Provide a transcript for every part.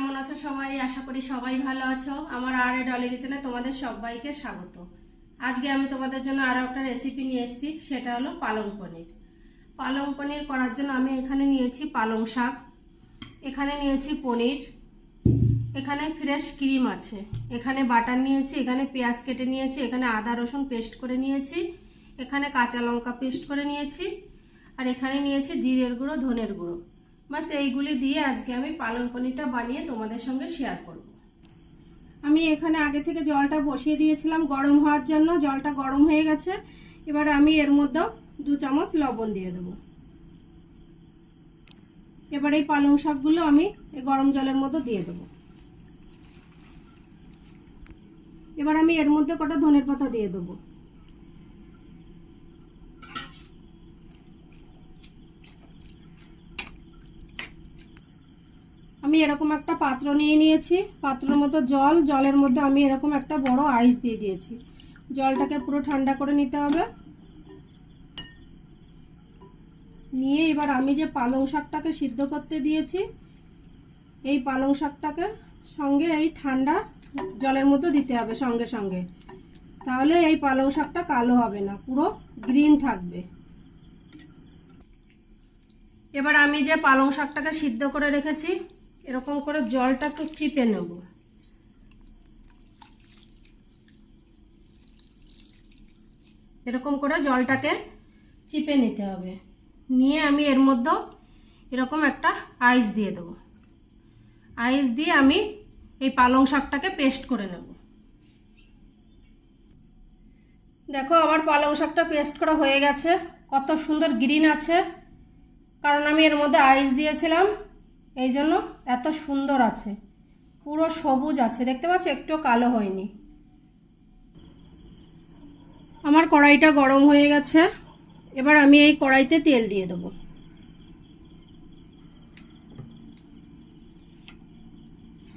কেমন আছো সবাই? আশা করি সবাই ভালো আছো। আমার আর এ ডলে কিচেনে তোমাদের সবাইকে স্বাগত। আজকে আমি তোমাদের জন্য আরও একটা রেসিপি নিয়ে এসেছি, সেটা হলো পালং পনির। পালং পনির করার জন্য আমি এখানে নিয়েছি পালং শাক, এখানে নিয়েছি পনির, এখানে ফ্রেশ ক্রিম আছে। এখানে বাটার নিয়েছি, এখানে পেঁয়াজ কেটে নিয়েছি, এখানে আদা রসুন পেস্ট করে নিয়েছি, এখানে কাঁচা লঙ্কা পেস্ট করে নিয়েছি, আর এখানে নিয়েছি জিরের গুঁড়ো, ধনের গুঁড়ো। বাস এইগুলি দিয়ে আজকে আমি পালং পনিরটা বানিয়ে তোমাদের সঙ্গে শেয়ার করব। আমি এখানে আগে থেকে জলটা বসিয়ে দিয়েছিলাম গরম হওয়ার জন্য, জলটা গরম হয়ে গেছে। এবার আমি এর মধ্যেও দু চামচ লবণ দিয়ে দেবো। এবার এই পালং শাকগুলো আমি এই গরম জলের মধ্যে দিয়ে দেবো। এবার আমি এর মধ্যে কটা ধনের পাতা দিয়ে দেবো। এরকম একটা পাত্র নিয়ে নিয়েছি। পাত্রের মতো জল, জলের মধ্যে আমি এরকম একটা বড় আইস দিয়ে দিয়েছি। জলটাকে পুরো ঠান্ডা করে নিতে হবে। নিয়ে এবার আমি যে পালং শাকটাকে সিদ্ধ করতে দিয়েছি, এই পালং শাকটাকে সঙ্গে এই ঠান্ডা জলের মধ্যে দিতে হবে সঙ্গে সঙ্গে। তাহলে এই পালং শাকটা কালো হবে না, পুরো গ্রিন থাকবে। এবার আমি যে পালং শাকটাকে সিদ্ধ করে রেখেছি এরকম করে জলটা একটু চিপে নেব। এরকম করে জলটাকে চিপে নিতে হবে। নিয়ে আমি এর মধ্যে এরকম একটা আইস দিয়ে দেবো। আইস দিয়ে আমি এই পালং শাকটাকে পেস্ট করে নেব। দেখো, আমার পালং শাকটা পেস্ট করা হয়ে গেছে। কত সুন্দর গ্রিন আছে। কারণ আমি এর মধ্যে আইস দিয়েছিলাম। এই জন্য এত সুন্দর আছে। পুরো সবুজ আছে। দেখতে পাচ্ছ? একটু কালো হয়নি। আমার কড়াইটা গরম হয়ে গেছে। এবার আমি এই কড়াইতে তেল দিয়ে দেবো।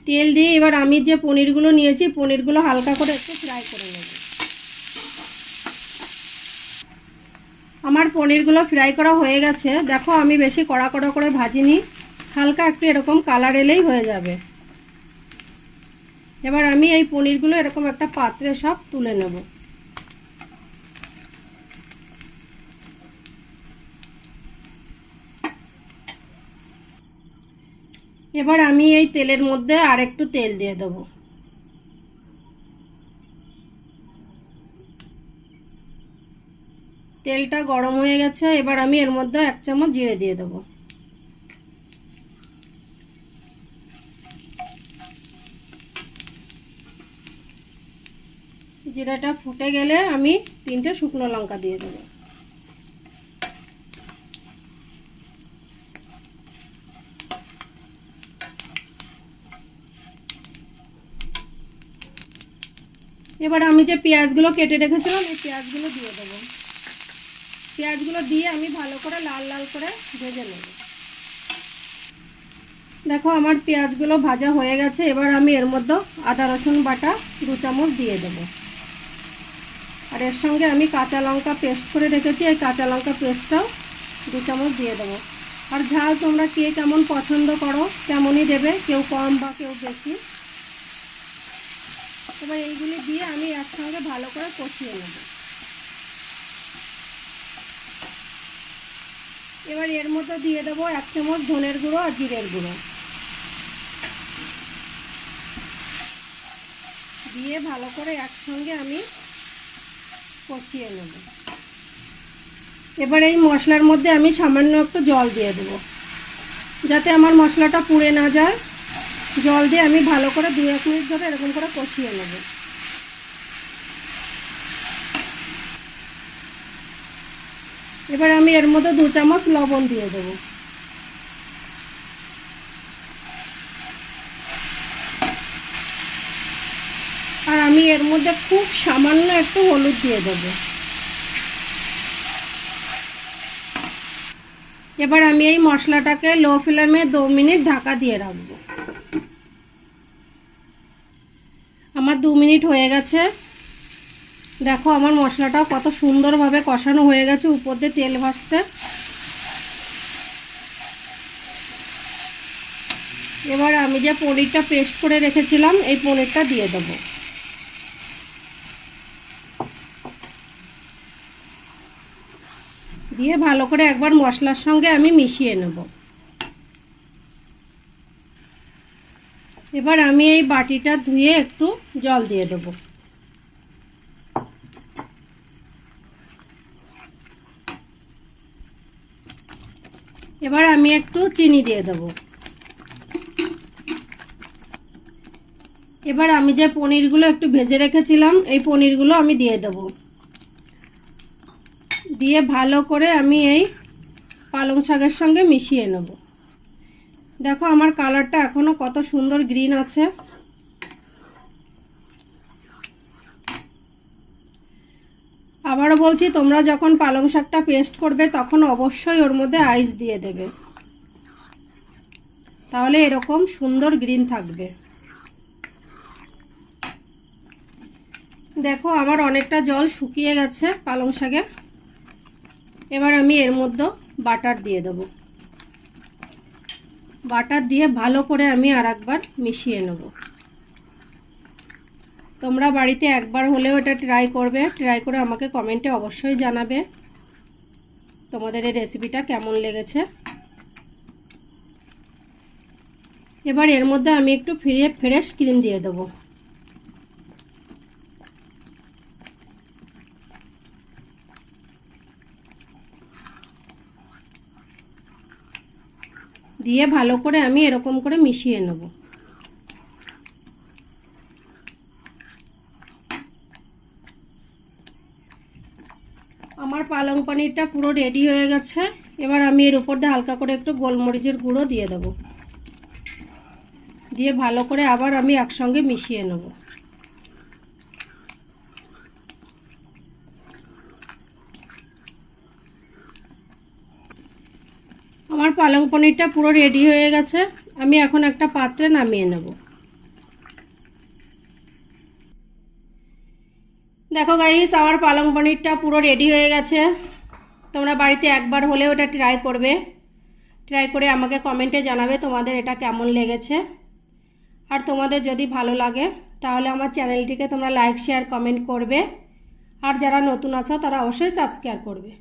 তেল দিয়ে এবার আমি যে পনিরগুলো নিয়েছি, পনিরগুলো হালকা করে একটু ফ্রাই করে নেব। আমার পনিরগুলো ফ্রাই করা হয়ে গেছে। দেখো, আমি বেশি কড়া কড়া করে ভাজিনি। হালকা একটু এরকম কালার এলেই হয়ে যাবে। এবার আমি এই পনিরগুলো এরকম একটা পাত্রে সব তুলে নেব। এবার আমি এই তেলের মধ্যে আর একটু তেল দিয়ে দেবো। তেলটা গরম হয়ে গেছে, এবার আমি এর মধ্যে এক চামচ জিরে দিয়ে দেবো। জিরাটা ফুটে গেলে আমি তিনটে শুকনো লঙ্কা দিয়ে দেবো। এবার আমি যে পেঁয়াজগুলো কেটে রেখেছিলাম, এই পেঁয়াজগুলো দিয়ে দেবো। পেঁয়াজগুলো দিয়ে আমি ভালো করে লাল লাল করে ভেজে নেব। দেখো আমার পেঁয়াজগুলো ভাজা হয়ে গেছে, এবার আমি এর মধ্যে আদা রসুন বাটা দু চামচ দিয়ে দেব। আর এর সঙ্গে আমি কাঁচা লঙ্কা পেস্ট করে রেখেছি, এই কাঁচা লঙ্কা পেস্টটাও দু চামচ দিয়ে দেবো। আর ঝাল তোমরা কে কেমন পছন্দ করো তেমনই দেবে, কেউ কম বা কেউ বেশি। এবার এইগুলি দিয়ে আমি একসঙ্গে ভালো করে কষিয়ে নেব। এবার এর মধ্যে দিয়ে দেবো এক চামচ ধনের গুঁড়ো আর জিরের গুঁড়ো। দিয়ে ভালো করে একসঙ্গে আমি কষিয়ে নেব। এবার এই মশলার মধ্যে আমি সামান্য একটু জল দিয়ে দেবো। যাতে আমার মশলাটা পুড়ে না যায়। জল দিয়ে আমি ভালো করে দু এক মিনিট ধরে এরকম করে কষিয়ে নেব। এবার আমি এর মধ্যে দু চামচ লবণ দিয়ে দেব আর আমি এর মধ্যে খুব সামান্য একটু হলুদ দিয়ে দেব। এবার আমি এই মশলাটাকে লো ফ্লেমে দু মিনিট ঢাকা দিয়ে রাখব। আমার দু মিনিট হয়ে গেছে। দেখো আমার মশলাটাও কত সুন্দরভাবে কষানো হয়ে গেছে উপর দিয়ে তেল ভাসতে এবার আমি যে পনিরটা পেস্ট করে রেখেছিলাম, এই পনিরটা দিয়ে দেবো। দিয়ে ভালো করে একবার মশলার সঙ্গে আমি মিশিয়ে নেব। এবার আমি এই বাটিটা ধুয়ে একটু জল দিয়ে দেব। এবার আমি একটু চিনি দিয়ে দেব। এবার আমি যে পনিরগুলো একটু ভেজে রেখেছিলাম, এই পনিরগুলো আমি দিয়ে দেবো। দিয়ে ভালো করে আমি এই পালং শাকের সঙ্গে মিশিয়ে নেব। দেখো আমার কালারটা এখনও কত সুন্দর গ্রিন আছে। আবারও বলছি, তোমরা যখন পালং শাকটা পেস্ট করবে তখন অবশ্যই ওর মধ্যে আইস দিয়ে দেবে। তাহলে এরকম সুন্দর গ্রিন থাকবে। দেখো আমার অনেকটা জল শুকিয়ে গেছে পালং শাকে। এবার আমি এর মধ্যে বাটার দিয়ে দেব। বাটার দিয়ে ভালো করে আমি আর একবার মিশিয়ে নেব। তোমরা বাড়িতে একবার হলেও এটা ট্রাই করবে। ট্রাই করে আমাকে কমেন্টে অবশ্যই জানাবে তোমাদের এই রেসিপিটা কেমন লেগেছে। এবার এর মধ্যে আমি একটু ফিরে ফ্রেশ ক্রিম দিয়ে দেবো। দিয়ে ভালো করে আমি এরকম করে মিশিয়ে নেব। আমার পালং পানিরটা পুরো রেডি হয়ে গেছে। এবার আমি এর উপর দিয়ে হালকা করে একটু গোলমরিচের গুঁড়ো দিয়ে দেব। দিয়ে ভালো করে আবার আমি একসঙ্গে মিশিয়ে নেব আমার পালং পনিরটা পুরো রেডি হয়ে গেছে। আমি এখন একটা পাত্রে নামিয়ে নেব। দেখো গাইস আমার পালং পনিরটা পুরো রেডি হয়ে গেছে। তোমরা বাড়িতে একবার হলেও এটা ট্রাই করবে। ট্রাই করে আমাকে কমেন্টে জানাবে তোমাদের এটা কেমন লেগেছে। আর তোমাদের যদি ভালো লাগে, তাহলে আমার চ্যানেলটিকে তোমরা লাইক শেয়ার কমেন্ট করবে। আর যারা নতুন আছো, তারা অবশ্যই সাবস্ক্রাইব করবে।